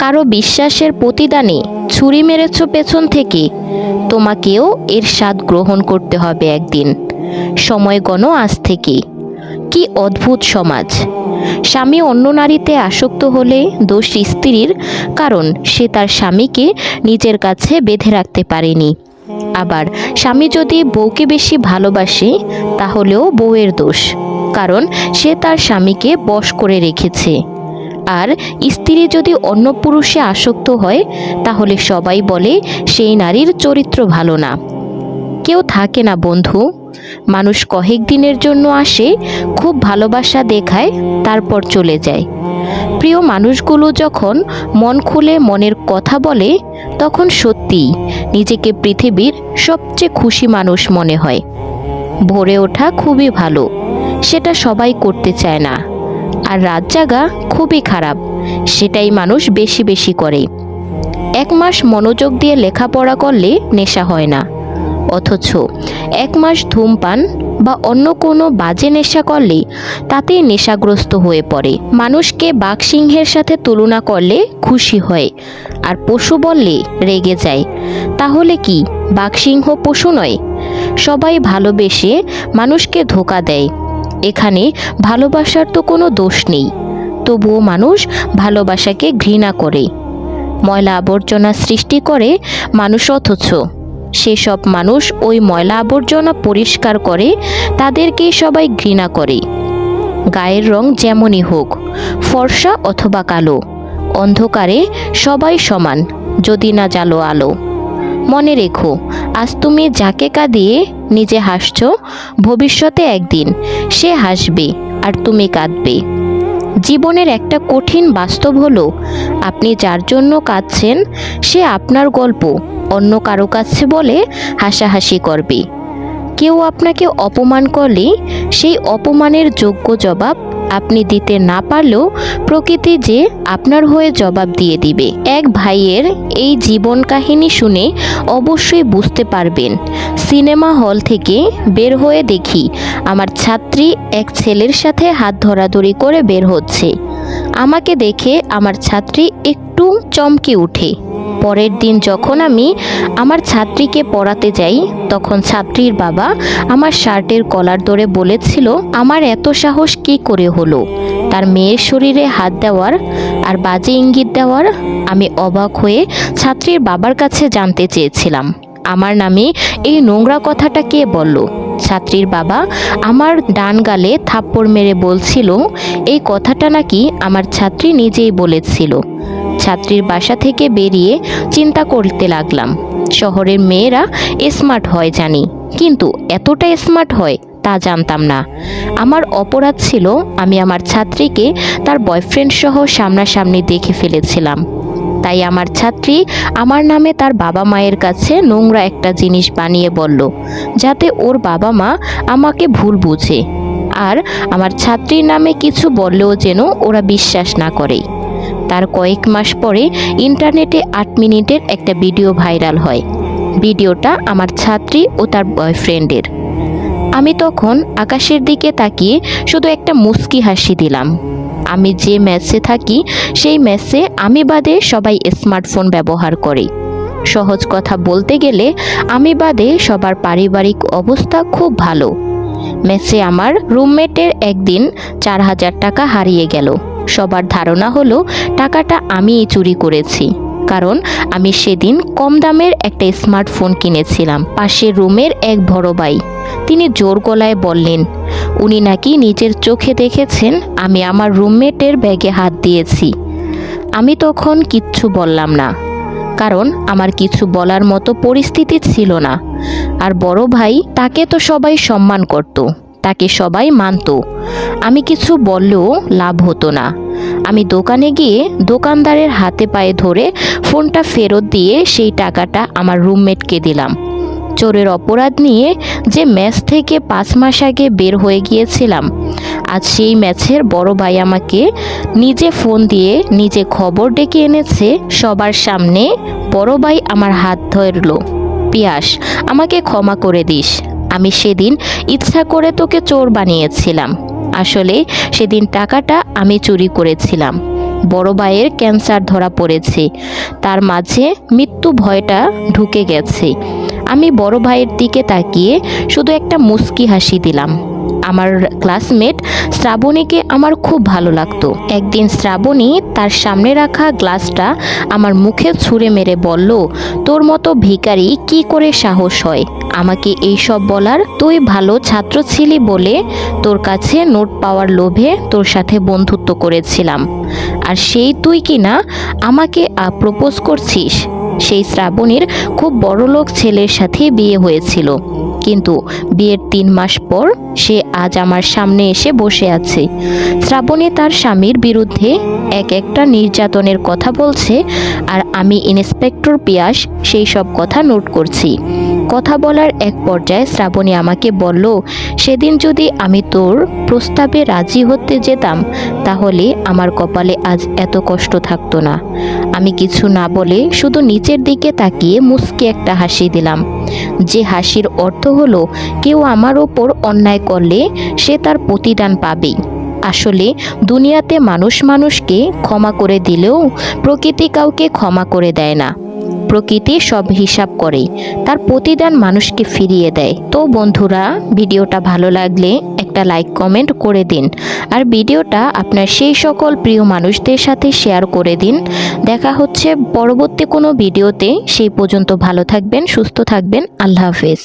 কারও বিশ্বাসের প্রতিদানে ছুরি মেরেছ পেছন থেকে, তোমাকেও এর স্বাদ গ্রহণ করতে হবে একদিন। সময় গণ আজ থেকে। কি অদ্ভুত সমাজ। স্বামী অন্য নারীতে আসক্ত হলে দোষ স্ত্রীর, কারণ সে তার স্বামীকে নিজের কাছে বেঁধে রাখতে পারেনি। আবার স্বামী যদি বউকে বেশি ভালোবাসে, তাহলেও বউয়ের দোষ, কারণ সে তার স্বামীকে বশ করে রেখেছে। আর স্ত্রী যদি অন্য পুরুষে আসক্ত হয়, তাহলে সবাই বলে, সেই নারীর চরিত্র ভালো না। কেউ থাকে না, বন্ধু। মানুষ কয়েক দিনের জন্য আসে, খুব ভালোবাসা দেখায়, তারপর চলে যায়। প্রিয় মানুষগুলো যখন মন খুলে মনের কথা বলে, তখন সত্যিই নিজেকে পৃথিবীর সবচেয়ে খুশি মানুষ মনে হয়। ভরে ওঠা খুবই ভালো, সেটা সবাই করতে চায় না। আর রাত জাগা খুবই খারাপ। সেটাই মানুষ বেশি বেশি করে। এক মাস মনোযোগ দিয়ে লেখাপড়া করলে নেশা হয় না। অথচ এক মাস ধূমপান বা অন্য কোনো বাজে নেশা করলে তাতে নেশাগ্রস্ত হয়ে পড়ে। মানুষকে বাঘসিংহের সাথে তুলনা করলে খুশি হয় আর পশু বললে রেগে যায়। তাহলে কি বাঘসিংহ পশু নয়? সবাই ভালোবেসে মানুষকে ধোকা দেয়। এখানে ভালোবাসার তো কোনো দোষ নেই। তবুও মানুষ ভালোবাসাকে ঘৃণা করে। ময়লা আবর্জনা সৃষ্টি করে মানুষ অথচ। সেসব মানুষ ওই ময়লা আবর্জনা পরিষ্কার করে, তাদেরকে সবাই ঘৃণা করে। গায়ের রং যেমনই হোক, ফর্সা অথবা কালো, অন্ধকারে সবাই সমান, যদি না জালো আলো। মনে রেখো আজ তুমি যাকে কাঁদিয়ে নিজে হাসছো, ভবিষ্যতে একদিন সে হাসবে আর তুমি কাঁদবে। জীবনের একটা কঠিন বাস্তব হলো, আপনি যার জন্য কাঁদছেন, সে আপনার গল্প অন্য কারও কাছে বলে হাসাহাসি করবে। কেউ আপনাকে অপমান করলে সেই অপমানের যোগ্য জবাব আপনি দিতে না পারলেও প্রকৃতি যে আপনার হয়ে জবাব দিয়ে দিবে। এক ভাইয়ের এই জীবন কাহিনী শুনে অবশ্যই বুঝতে পারবেন। সিনেমা হল থেকে বের হয়ে দেখি, আমার ছাত্রী এক ছেলের সাথে হাত ধরাধরি করে বের হচ্ছে। আমাকে দেখে আমার ছাত্রী একটু চমকে উঠে পরের দিন যখন আমি আমার ছাত্রীকে পড়াতে যাই, তখন ছাত্রীর বাবা আমার শার্টের কলার ধরে বলেছিল, আমার এত সাহস কী করে হলো? তার মেয়ের শরীরে হাত দেওয়ার আর বাজে ইঙ্গিত দেওয়ার আমি অবাক হয়ে ছাত্রীর বাবার কাছে জানতে চেয়েছিলাম। আমার নামে এই নোংরা কথাটা কে বলল? ছাত্রীর বাবা আমার ডান গালে থাপ্পড় মেরে বলছিল, এই কথাটা নাকি আমার ছাত্রী নিজেই বলেছিল। ছাত্রীর বাসা থেকে বেরিয়ে চিন্তা করতে লাগলাম। শহরের মেয়েরা স্মার্ট হয় জানি, কিন্তু এতটা স্মার্ট হয় তা জানতাম না। আমার অপরাধ ছিল আমি আমার ছাত্রীকে তার বয়ফ্রেন্ড সহ সামনাসামনি দেখে ফেলেছিলাম। তাই আমার ছাত্রী আমার নামে তার বাবা মায়ের কাছে নোংরা একটা জিনিস বানিয়ে বলল, যাতে ওর বাবা মা আমাকে ভুল বুঝে। আর আমার ছাত্রীর নামে কিছু বললেও যেন ওরা বিশ্বাস না করে তার কয়েক মাস পরে ইন্টারনেটে আট মিনিটের একটা ভিডিও ভাইরাল হয়। ভিডিওটা আমার ছাত্রী ও তার বয়ফ্রেন্ডের। আমি তখন আকাশের দিকে তাকিয়ে শুধু একটা মুস্কি হাসি দিলাম। আমি যে ম্যাচে থাকি, সেই ম্যাচে আমি বাদে সবাই স্মার্টফোন ব্যবহার করে। সহজ কথা বলতে গেলে, আমি বাদে সবার পারিবারিক অবস্থা খুব ভালো। ম্যাচে আমার রুমমেটের একদিন চার হাজার টাকা হারিয়ে গেল। সবার ধারণা হলো, টাকাটা আমিই চুরি করেছি। কারণ আমি সেদিন কম দামের একটা স্মার্টফোন কিনেছিলাম, পাশের রুমের এক বড় ভাই। তিনি জোর গলায় বললেন, উনি নাকি নিজের চোখে দেখেছেন, আমি আমার রুমমেটের ব্যাগে হাত দিয়েছি। আমি তখন কিচ্ছু বললাম না। কারণ আমার কিছু বলার মতো পরিস্থিতি ছিল না। আর বড় ভাই তাকে তো সবাই সম্মান করত। তাকে সবাই মানত। আমি কিছু বললেও লাভ হতো না। আমি দোকানে গিয়ে দোকানদারের হাতে পায়ে ধরে ফোনটা ফেরত দিয়ে সেই টাকাটা আমার রুমমেটকে দিলাম। চোরের অপরাধ নিয়ে যে ম্যাচ থেকে পাঁচ মাস আগে বের হয়ে গিয়েছিলাম, আজ সেই ম্যাচের বড় ভাই আমাকে নিজে ফোন দিয়ে নিজে খবর ডেকে এনেছে, সবার সামনে বড় ভাই আমার হাত ধরলো। পিয়াস, আমাকে ক্ষমা করে দিস। আমি সেদিন ইচ্ছা করে তোকে চোর বানিয়েছিলাম। আসলে সেদিন টাকাটা আমি চুরি করেছিলাম। বড় ভাইয়ের ক্যান্সার ধরা পড়েছে। তার মাঝে মৃত্যু ভয়টা ঢুকে গেছে। আমি বড় ভাইয়ের দিকে তাকিয়ে শুধু একটা মুস্কি হাসি দিলাম। আমার ক্লাসমেট শ্রাবণীকে আমার খুব ভালো লাগতো। একদিন শ্রাবণী তার সামনে রাখা গ্লাসটা আমার মুখে ছুঁড়ে মেরে বলল, তোর মতো ভিখারি কি করে সাহস হয়? আমাকে এই সব বলার তুই ভালো ছাত্র ছিলি বলে তোর কাছে নোট পাওয়ার লোভে তোর সাথে বন্ধুত্ব করেছিলাম। আর সেই তুই কি না আমাকে প্রপোজ করছিস? সেই শ্রাবণীর খুব বড় লোক ছেলের সাথে বিয়ে হয়েছিল। কিন্তু বিয়ের তিন মাস পর সে আজ আমার সামনে এসে বসে আছে। শ্রাবণী তার স্বামীর বিরুদ্ধে এক একটা নির্যাতনের কথা বলছে আর আমি ইন্সপেক্টর পিয়াস সেই সব কথা নোট করছি। কথা বলার এক পর্যায়ে শ্রাবণী আমাকে বলল, সেদিন যদি আমি তোর প্রস্তাবে রাজি হতে যেতাম, তাহলে আমার কপালে আজ এত কষ্ট থাকতো না। আমি কিছু না বলে শুধু নিচের দিকে তাকিয়ে মুচকি একটা হাসি দিলাম। যে হাসির অর্থ হলো, কেউ আমার ওপর অন্যায় করলে সে তার প্রতিদান পাবে আসলে, দুনিয়াতে মানুষ মানুষকে ক্ষমা করে দিলেও প্রকৃতি কাউকে ক্ষমা করে দেয় না। প্রকৃতি সব হিসাব করে। তার প্রতিদান মানুষকে ফিরিয়ে দেয়। তো বন্ধুরা, ভিডিওটা ভালো লাগলে একটা লাইক কমেন্ট করে দিন। আর ভিডিওটা আপনার সেই সকল প্রিয় মানুষদের সাথে শেয়ার করে দিন। দেখা হচ্ছে পরবর্তী কোনো ভিডিওতে। সেই পর্যন্ত ভালো থাকবেন, সুস্থ থাকবেন। আল্লাহ হাফেজ।